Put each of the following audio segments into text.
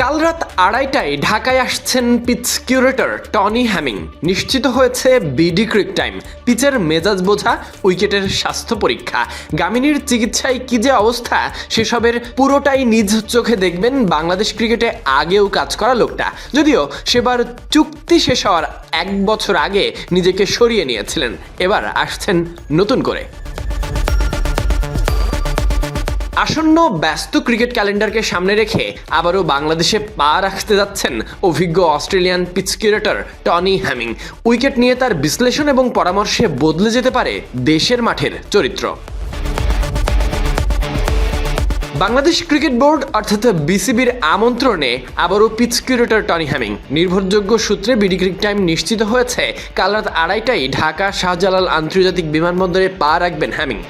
কাল রাত আড়াইটায় ঢাকায় আসছেন পিচ কিউরেটর টনি হ্যামিং। নিশ্চিত হয়েছে বিডি ক্রিক টাইম। পিচের মেজাজ বোঝা, উইকেটের স্বাস্থ্য পরীক্ষা। গামিনীর চিকিৎসায় কি যে অবস্থা, সেসবের পুরোটাই নিজ চোখে দেখবেন বাংলাদেশ ক্রিকেটে আগেও কাজ করা লোকটা। যদিও সেবার চুক্তি শেষ হওয়ার এক বছর আগে নিজেকে সরিয়ে নিয়েছিলেন। এবার আসছেন নতুন করে। আসন্ন ব্যস্ত ক্রিকেট ক্যালেন্ডারকে সামনে রেখে আবারও বাংলাদেশে পা রাখতে যাচ্ছেন অভিজ্ঞ Australian pitch curator Tony Hemming wicket নিয়ে তার বিশ্লেষণ এবং পরামর্শে বদলে যেতে পারে দেশের মাঠের চরিত্র। বাংলাদেশ ক্রিকেট বোর্ড, অর্থাৎ বিসিবির আমন্ত্রণে আবারও পিচ কিউরেটর টনি হ্যামিং নির্ভরযোগ্য সূত্রে বিডি ক্রিক টাইম নিশ্চিত হয়েছে, কাল রাত আড়াইটায় ঢাকা শাহজালাল আন্তর্জাতিক বিমানবন্দরে পা রাখবেন হ্যামিং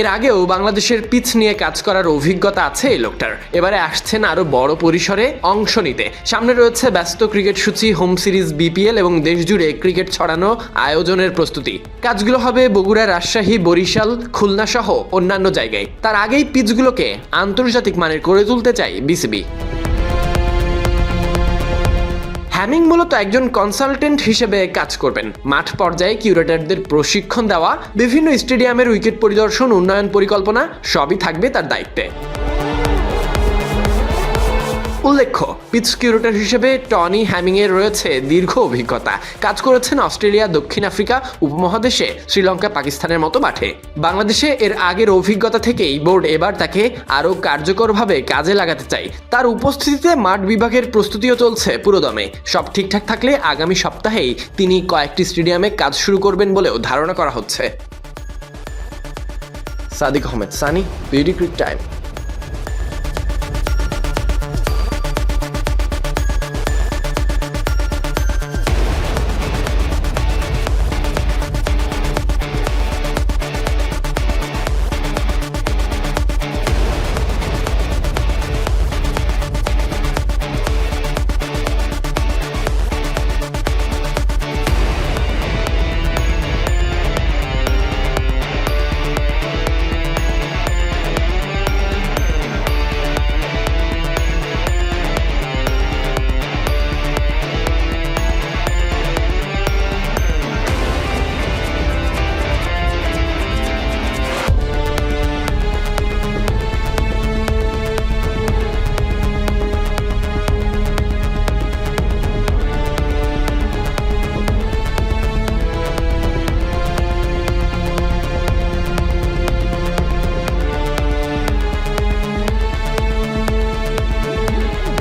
এর আগেও বাংলাদেশের পিচ নিয়ে কাজ করার অভিজ্ঞতা আছে এই লোকটার। এবারে আসছেন আরও বড় পরিসরে অংশ নিতে। সামনে রয়েছে ব্যস্ত ক্রিকেট সূচি, হোম সিরিজ, বিপিএল এবং দেশজুড়ে ক্রিকেট ছড়ানো আয়োজনের প্রস্তুতি। কাজগুলো হবে বগুড়া, রাজশাহী, বরিশাল, খুলনা সহ অন্যান্য জায়গায়। তার আগেই পিচগুলোকে আন্তর্জাতিক মানের করে তুলতে চাই বিসিবি। হ্যামিং মূলত একজন কনসালটেন্ট হিসেবে কাজ করবেন। মাঠ পর্যায়ে কিউরেটারদের প্রশিক্ষণ দেওয়া, বিভিন্ন স্টেডিয়ামের উইকেট পরিদর্শন, উন্নয়ন পরিকল্পনা, সবই থাকবে তার দায়িত্বে। উল্লেখ্য, পিচ কিউরেটর হিসেবে টনি হ্যামিংয়ের রয়েছে দীর্ঘ অভিজ্ঞতা। কাজ করেছেন অস্ট্রেলিয়া, দক্ষিণ আফ্রিকা, উপমহাদেশে, শ্রীলঙ্কা, পাকিস্তানের মতো মাঠে। বাংলাদেশে এর আগের অভিজ্ঞতা থেকেই বোর্ড এবার তাকে আরও কার্যকরভাবে কাজে লাগাতে চাই। তার উপস্থিতিতে মাঠ বিভাগের প্রস্তুতিও চলছে পুরোদমে। সব ঠিকঠাক থাকলে আগামী সপ্তাহেই তিনি কয়েকটি স্টেডিয়ামে কাজ শুরু করবেন বলেও ধারণা করা হচ্ছে। Sadiq Ahmed, Sunny, BD cric time.